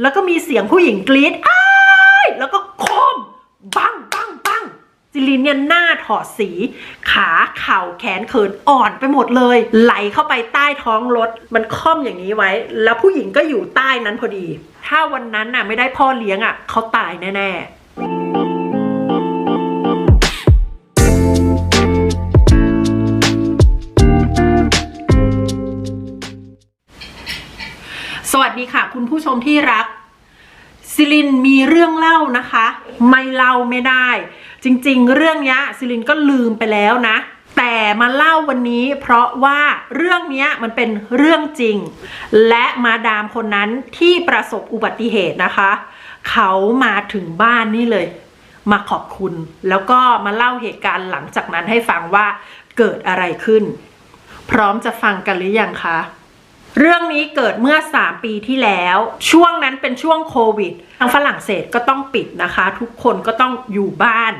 แล้วก็มีเสียงผู้หญิงกรี๊ดอ้ายแล้วก็โคมบังบังบังจิลินเนี่ยหน้าถอดสี ขาเข่าแขนเขินอ่อนไปหมดเลย ไหลเข้าไปใต้ท้องรถ มันค่อมอย่างนี้ไว้ แล้วผู้หญิงก็อยู่ใต้นั้นพอดี ถ้าวันนั้นน่ะไม่ได้พ่อเลี้ยงอะเขาตายแน่ๆ คุณผู้ชมที่รักซิลินมีเรื่องเล่านะคะ ไม่เล่าไม่ได้ จริงๆ เรื่องนี้ซิลินก็ลืมไปแล้วนะ แต่มาเล่าวันนี้ เพราะว่าเรื่องนี้มันเป็นเรื่องจริง และมาดามคนนั้นที่ประสบอุบัติเหตุนะคะ เขามาถึงบ้านนี่เลย มาขอบคุณ แล้วก็มาเล่าเหตุการณ์หลังจากนั้นให้ฟังว่าเกิดอะไรขึ้น พร้อมจะฟังกันหรือยังคะ เรื่องนี้เกิดเมื่อ 3 ปีที่แล้ว ช่วงนั้นเป็นช่วงโควิด ทางฝรั่งเศสก็ต้องปิดนะคะ ทุกคนก็ต้องอยู่บ้าน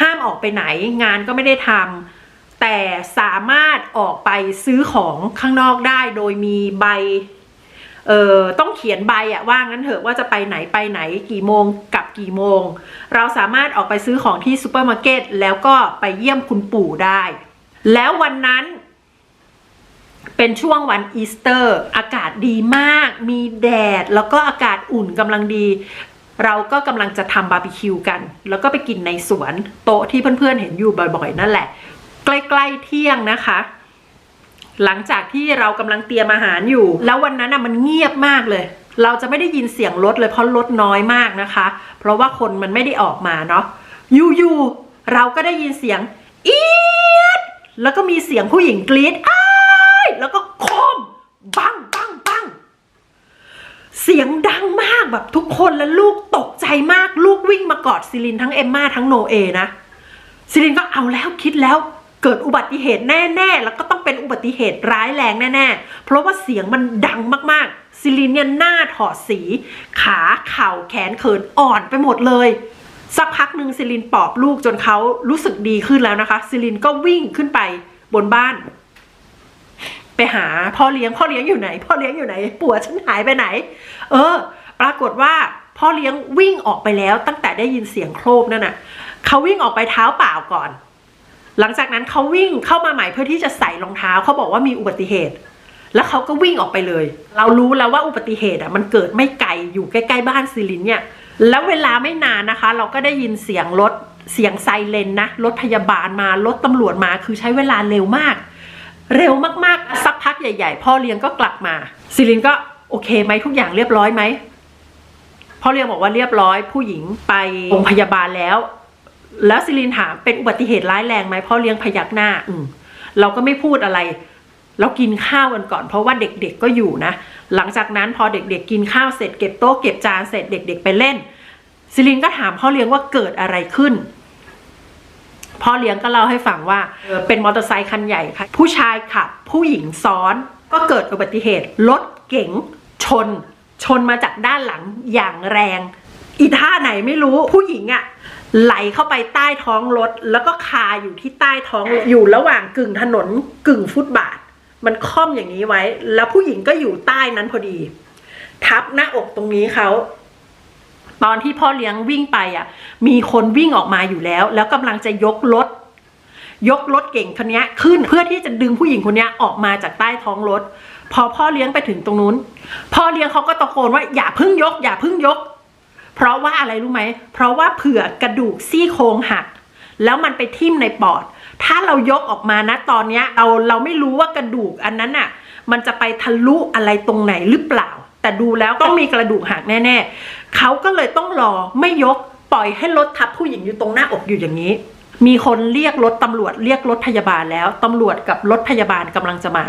ห้ามออกไปไหนงานก็ไม่ได้ทำแต่สามารถออกไปซื้อของข้างนอกได้โดยมีใบเอ่อต้องเขียนใบอะว่างั้นเถอะว่าจะไปไหนไปไหนกี่โมงกลับกี่โมง เราสามารถออกไปซื้อของที่ซูเปอร์มาร์เก็ตแล้วก็ไปเยี่ยมคุณปู่ได้ แล้ววันนั้น เป็นช่วงวันอีสเตอร์ อากาศดีมาก มีแดด แล้วก็อากาศอุ่นกำลังดี เราก็กำลังจะทำบาร์บีคิวกัน แล้วก็ไปกินในสวนโต๊ะที่เพื่อนๆเห็นอยู่บ่อยๆ นั่นแหละ ใกล้ๆเที่ยงนะคะ หลังจากที่เรากำลังเตรียมอาหารอยู่ แล้ววันนั้นน่ะมันเงียบมากเลย เราจะไม่ได้ยินเสียงรถเลยเพราะรถน้อยมากนะคะ เพราะว่าคนมันไม่ได้ออกมาเนาะอยู่ๆเราก็ได้ยินเสียงอีดแล้วก็มีเสียงผู้หญิงกรี๊ดอ้า แล้วก็โคมบังบังบังเสียงดังมากแบบทุกคนและลูกตกใจมากลูกวิ่งมากอดซิลินทั้งเอมมาทั้งโนเอนะซิลินก็เอาแล้วคิดแล้วเกิดอุบัติเหตุแน่ๆ แล้วก็ต้องเป็นอุบัติเหตุร้ายแรงแน่ๆ เพราะว่าเสียงมันดังมากๆ ซิลินเนี่ยหน้าถอดสี ขาเข่าแขนเขินอ่อนไปหมดเลย สักพักหนึ่งซิลินปลอบลูกจนเขารู้สึกดีขึ้นแล้วนะคะ ซิลินก็วิ่งขึ้นไปบนบ้าน ไปหาพ่อเลี้ยงพ่อเลี้ยงอยู่ไหน พ่อเลี้ยงอยู่ไหนปัวฉันหายไปไหน เออ ปรากฏว่าพ่อเลี้ยงวิ่งออกไปแล้ว ตั้งแต่ได้ยินเสียงโครบนั่นน่ะเขาวิ่งออกไปเท้าเปล่าก่อน หลังจากนั้นเขาวิ่งเข้ามาใหม่เพื่อที่จะใส่รองเท้าเขาบอกว่ามีอุบัติเหตุ แล้วเขาก็วิ่งออกไปเลย เรารู้แล้วว่าอุบัติเหตุอะมันเกิดไม่ไกลอยู่ใกล้ๆบ้านซิลินเนี่ยแล้วเวลาไม่นานนะคะ เราก็ได้ยินเสียงรถเสียงไซเรนนะรถพยาบาลมารถตำรวจมาคือใช้เวลาเร็วมาก เร็วมากๆ สักพักใหญ่ๆ พ่อเลี้ยงก็กลับมาซิลินก็โอเคไหมทุกอย่างเรียบร้อยไหมพ่อเลี้ยงบอกว่าเรียบร้อย ผู้หญิงไปโรงพยาบาลแล้ว แล้วซิลินถามเป็นอุบัติเหตุร้ายแรงไหมพ่อเลี้ยงพยักหน้า อืมเราก็ไม่พูดอะไร เรากินข้าวกันก่อน เพราะว่าเด็กๆก็อยู่นะ หลังจากนั้นพอเด็กๆ กินข้าวเสร็จเก็บโต๊ะเก็บจานเสร็จเด็ก ๆ ไปเล่นซิลินก็ถามพ่อเลี้ยงว่าเกิดอะไรขึ้น พ่อเลี้ยงก็เล่าให้ฟังว่าเออเป็นมอเตอร์ไซคันใหญ่ค่ะ ผู้ชายขับ ผู้หญิงซ้อน ก็เกิดอุบัติเหตุรถเก๋งชน ชนมาจากด้านหลังอย่างแรง อีท่าไหนไม่รู้ผู้หญิงอะไหลเข้าไปใต้ท้องรถ แล้วก็คาอยู่ที่ใต้ท้องอยู่ระหว่างกึ่งถนนกึ่งฟุตบาท มันค่อมอย่างนี้ไว้ แล้วผู้หญิงก็อยู่ใต้นั้นพอดี ทับหน้าอกตรงนี้เขา ตอนที่พ่อเลี้ยงวิ่งไปอะ มีคนวิ่งออกมาอยู่แล้ว แล้วกำลังจะยกรถยกรถเก่งคันนี้ขึ้นเพื่อที่จะดึงผู้หญิงคนนี้ออกมาจากใต้ท้องรถ พอพ่อเลี้ยงไปถึงตรงนู้น พ่อเลี้ยงเขาก็ตะโกนว่าอย่าพึ่งยก อย่าพึ่งยก เพราะว่าอะไรรู้ไหม เพราะว่าเผื่อกระดูกซี่โครงหัก แล้วมันไปทิ่มในปอด ถ้าเรายกออกมานะตอนเนี้ยเราเราไม่รู้ว่ากระดูกอันนั้นอะ มันจะไปทะลุอะไรตรงไหนหรือเปล่า แต่ดูแล้วต้องมีกระดูกหักแน่ๆเขาก็เลยต้องรอไม่ยกปล่อยให้รถทับผู้หญิงอยู่ตรงหน้าอกอยู่อย่างนี้ มีคนเรียกรถตำรวจเรียกรถพยาบาลแล้วตำรวจกับรถพยาบาลกำลังจะมา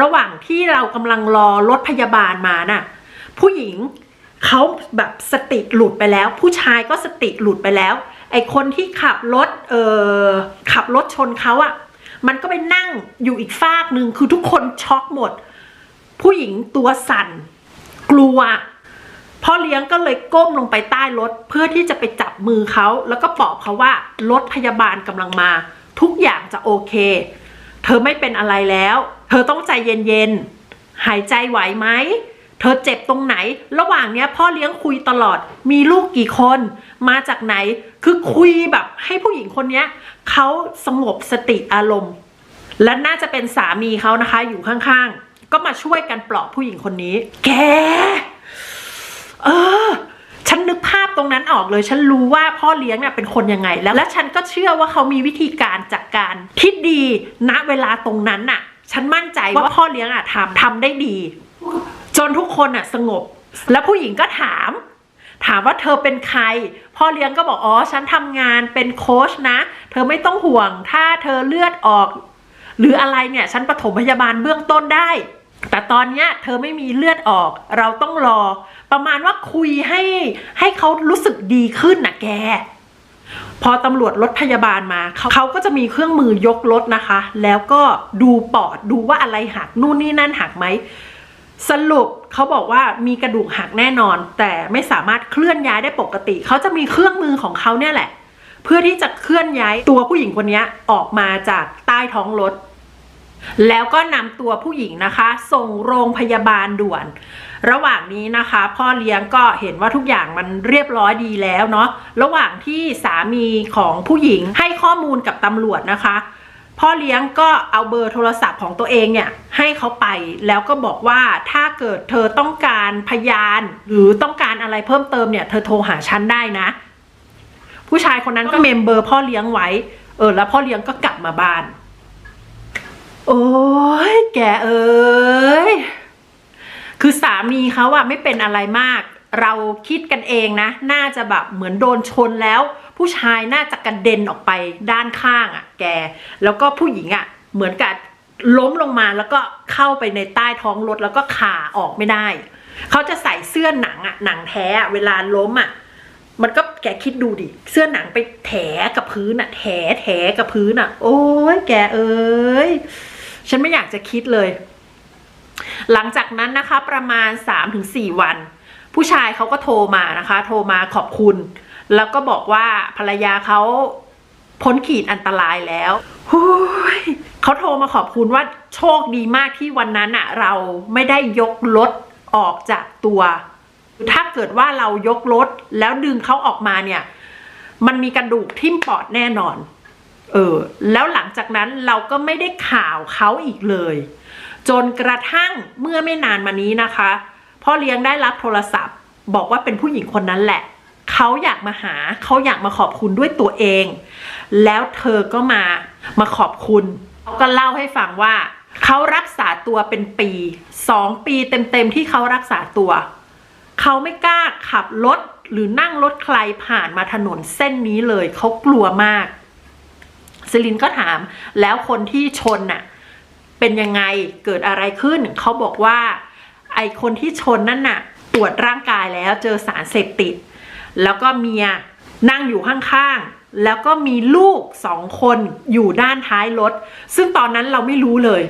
ระหว่างที่เรากำลังรอรถพยาบาลมาน่ะ ผู้หญิงเขาแบบสติหลุดไปแล้ว ผู้ชายก็สติหลุดไปแล้ว ไอคนที่ขับรถเอ่อขับรถชนเขาอะ่ะ มันก็ไปนั่งอยู่อีกฟากหนึ่งคือทุกคนช็อกหมด ผู้หญิงตัวสั่น กลัวพ่อเลี้ยงก็เลยก้มลงไปใต้รถเพื่อที่จะไปจับมือเขาแล้วก็บอกเขาว่ารถพยาบาลกำลังมา ทุกอย่างจะโอเค เธอไม่เป็นอะไรแล้ว เธอต้องใจเย็นๆหายใจไหวไหมเธอเจ็บตรงไหน ระหว่างเนี้ยพ่อเลี้ยงคุยตลอด มีลูกกี่คน มาจากไหน คือคุยแบบให้ผู้หญิงคนเนี้ยเขาสงบสติอารมณ์ และน่าจะเป็นสามีเขานะคะอยู่ข้างๆ ก็มาช่วยกันปลอบผู้หญิงคนนี้ แก เออ ฉันนึกภาพตรงนั้นออกเลย ฉันรู้ว่าพ่อเลี้ยงเนี่ยเป็นคนยังไง แล้ว และฉันก็เชื่อว่าเขามีวิธีการจัดการที่ดีณเวลาตรงนั้นน่ะ ฉันมั่นใจว่าพ่อเลี้ยงอะทำทำได้ดี จนทุกคนอะ สงบ แล้วผู้หญิงก็ถาม ถามว่าเธอเป็นใคร พ่อเลี้ยงก็บอกอ๋อฉันทำงานเป็นโค้ชนะ เธอไม่ต้องห่วง ถ้าเธอเลือดออกหรืออะไรเนี่ย ฉันปฐมพยาบาลเบื้องต้นได้ แต่ตอนเนี้ยเธอไม่มีเลือดออก เราต้องรอ ประมาณว่าคุยให้ให้เขารู้สึกดีขึ้นนะแก พอตำรวจรถพยาบาลมาเขาเขาก็จะมีเครื่องมือยกรถนะคะ แล้วก็ดูปอดดูว่าอะไรหักนู่นนี่นั่นหักไหมสรุปเขาบอกว่ามีกระดูกหักแน่นอน แต่ไม่สามารถเคลื่อนย้ายได้ปกติ เขาจะมีเครื่องมือของเขาเนี่ยแหละ เพื่อที่จะเคลื่อนย้ายตัวผู้หญิงคนนี้ออกมาจากใต้ท้องรถ แล้วก็นำตัวผู้หญิงนะคะ ส่งโรงพยาบาลด่วน ระหว่างนี้นะคะ พ่อเลี้ยงก็เห็นว่าทุกอย่างมันเรียบร้อยดีแล้วเนาะระหว่างที่สามีของผู้หญิงให้ข้อมูลกับตำรวจนะคะ พ่อเลี้ยงก็เอาเบอร์โทรศัพท์ของตัวเองเนี่ยให้เขาไปแล้วก็บอกว่าถ้าเกิดเธอต้องการพยาน หรือต้องการอะไรเพิ่มเติมเนี่ย เธอโทรหาฉันได้นะ ผู้ชายคนนั้นก็เมมเบอร์พ่อเลี้ยงไว้เออแล้วพ่อเลี้ยงก็กลับมาบ้าน โอ้ยแกเอ้ยคือสามีเขาอะไม่เป็นอะไรมาก เราคิดกันเองนะ น่าจะแบบเหมือนโดนชนแล้ว ผู้ชายน่าจะกระเด็นออกไปด้านข้างอะแก แล้วก็ผู้หญิงอะเหมือนกับล้มลงมาแล้วก็เข้าไปในใต้ท้องรถแล้วก็ขาออกไม่ได้ เขาจะใส่เสื้อหนังอะหนังแท้อะเวลาล้มอะมันก็แกคิดดูดิ เสื้อหนังไปแถกับพื้นอะแถแถกับพื้นอะโอ้ยแกเอ้ย ฉันไม่อยากจะคิดเลย หลังจากนั้นนะคะ ประมาณ 3-4 วัน ผู้ชายเขาก็โทรมานะคะ โทรมาขอบคุณ แล้วก็บอกว่าภรรยาเขาพ้นขีดอันตรายแล้วเขาโทรมาขอบคุณว่าโชคดีมากที่วันนั้นอะเราไม่ได้ยกรถออกจากตัว ถ้าเกิดว่าเรายกรถแล้วดึงเขาออกมาเนี่ย มันมีกระดูกทิ่มปอดแน่นอน เออแล้วหลังจากนั้นเราก็ไม่ได้ข่าวเขาอีกเลย จนกระทั่งเมื่อไม่นานมานี้นะคะ พ่อเลี้ยงได้รับโทรศัพท์ บอกว่าเป็นผู้หญิงคนนั้นแหละ เขาอยากมาหาเขาอยากมาขอบคุณด้วยตัวเอง แล้วเธอก็มามาขอบคุณเขาก็เล่าให้ฟังว่า เขารักษาตัวเป็นปีสองปีเต็มๆที่เขารักษาตัว เขาไม่กล้าขับรถหรือนั่งรถใครผ่านมาถนนเส้นนี้เลย เขากลัวมาก ซิลินก็ถาม แล้วคนที่ชนน่ะเป็นยังไงเกิดอะไรขึ้น เขาบอกว่า ไอคนที่ชนนั่นน่ะ ตรวจร่างกายแล้วเจอสารเสพติด แล้วก็เมียนั่งอยู่ข้างๆ แล้วก็มีลูกสองคนอยู่ด้านท้ายรถ ซึ่งตอนนั้นเราไม่รู้เลย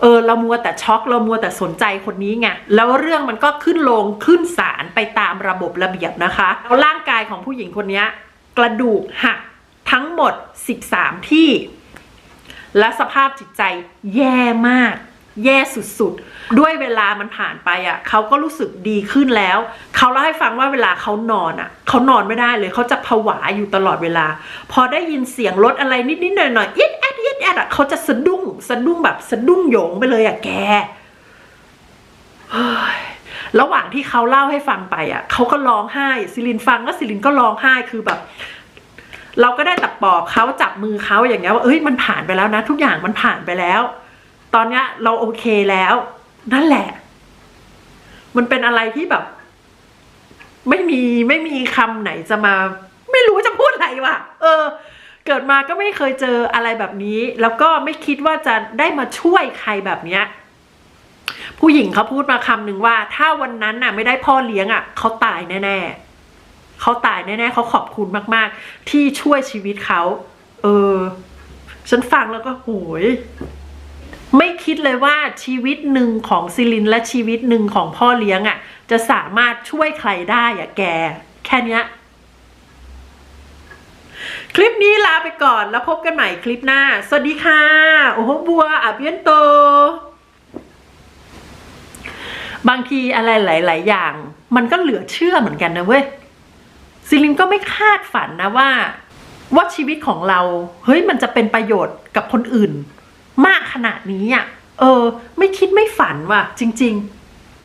เออเรามัวแต่ช็อกเรามัวแต่สนใจคนนี้ไงแล้วเรื่องมันก็ขึ้นลงขึ้นศาลไปตามระบบระเบียบนะคะแล้วร่างกายของผู้หญิงคนนี้กระดูกหัก ทั้งหมด 13 ที่ และสภาพจิตใจแย่มาก แย่สุดๆ ด้วยเวลามันผ่านไปอะเขาก็รู้สึกดีขึ้นแล้ว เขาเล่าให้ฟังว่าเวลาเขานอนอะเขานอนไม่ได้เลยเขาจะผวาอยู่ตลอดเวลา พอได้ยินเสียงรถอะไรนิดๆหน่อยๆเอี๊ยดแอดเอี๊ยดแอดอะเขาจะสะดุ้งสะดุ้งแบบสะดุ้งโหยงไปเลยอะแกระหว่างที่เขาเล่าให้ฟังไปอะเขาก็ร้องไห้ ซิลินฟังแล้วซิลินก็ร้องไห้คือแบบ เราก็ได้แต่ปอบเขาจับมือเขาอย่างเงี้ยว่าเอ้ยมันผ่านไปแล้วนะ ทุกอย่างมันผ่านไปแล้ว ตอนเนี้ยเราโอเคแล้ว นั่นแหละ มันเป็นอะไรที่แบบ ไม่มีไม่มีคำไหนจะมา ไม่รู้จะพูดอะไรวะเออ เกิดมาก็ไม่เคยเจออะไรแบบนี้ แล้วก็ไม่คิดว่าจะได้มาช่วยใครแบบเนี้ยผู้หญิงเขาพูดมาคำหนึ่งว่า ถ้าวันนั้นน่ะ ไม่ได้พ่อเลี้ยงอะเขาตายแน่ๆ เขาตายแน่ๆเขาขอบคุณมากๆ ที่ช่วยชีวิตเขา เออ ฉันฟังแล้วก็โหย ไม่คิดเลยว่าชีวิตหนึ่งของซิลินและชีวิตหนึ่งของพ่อเลี้ยงอะ่ะ จะสามารถช่วยใครได้อะแก แค่เนี้ยคลิปนี้ลาไปก่อนแล้วพบกันใหม่คลิปหน้า สวัสดีค่ะ โอ้โหบัวอาเบียนโต บางทีอะไรหลาย ๆ อย่าง มันก็เหลือเชื่อเหมือนกันนะเว้ย ซิลินก็ไม่คาดฝันนะว่า ว่าชีวิตของเรา เฮ้ยมันจะเป็นประโยชน์กับคนอื่น มากขนาดนี้อะเออ ไม่คิดไม่ฝันว่ะ จริง ๆ